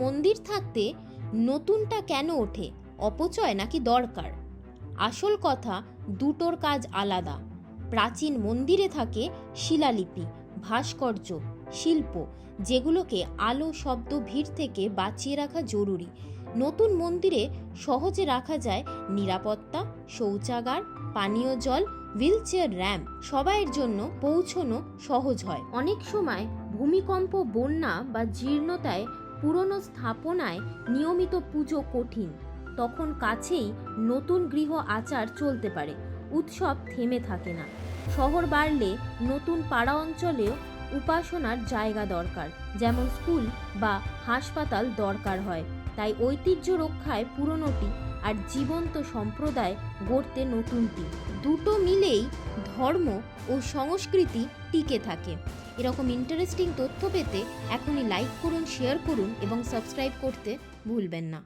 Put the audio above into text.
মন্দির থাকতে নতুনটা কেন ওঠে? অপচয় নাকি দরকার? আসল কথা, দুটোর কাজ আলাদা। প্রাচীন মন্দিরে থাকে শিলালিপি, ভাস্কর্য, শিল্প, যেগুলোকে আলো, শব্দ, ভিড় থেকে বাঁচিয়ে রাখা জরুরি। নতুন মন্দিরে সহজে রাখা যায় নিরাপত্তা, শৌচাগার, পানীয় জল, হুইলচেয়ার র্যাম্প, সবাইয়ের জন্য পৌঁছনো সহজ হয়। অনেক সময় ভূমিকম্প, বন্যা বা জীর্ণতায় পুরনো স্থাপনায় নিয়মিত পুজো কঠিন। তখন কাছেই নতুন গৃহ আচার চলতে পারে, উৎসব থেমে থাকে না। শহর বাড়লে নতুন পাড়া অঞ্চলেও উপাসনার জায়গা দরকার, যেমন স্কুল বা হাসপাতাল দরকার হয়। তাই ঐতিহ্য রক্ষায় পুরনোটি আর জীবন্ত সম্প্রদায় গড়তে নতুনটি। দুটো মিলেই ধর্ম ও সংস্কৃতি টিকে থাকে। এরকম ইন্টারেস্টিং তথ্য পেতে এখনই লাইক করুন শেয়ার করুন এবং সাবস্ক্রাইব করতে ভুলবেন না।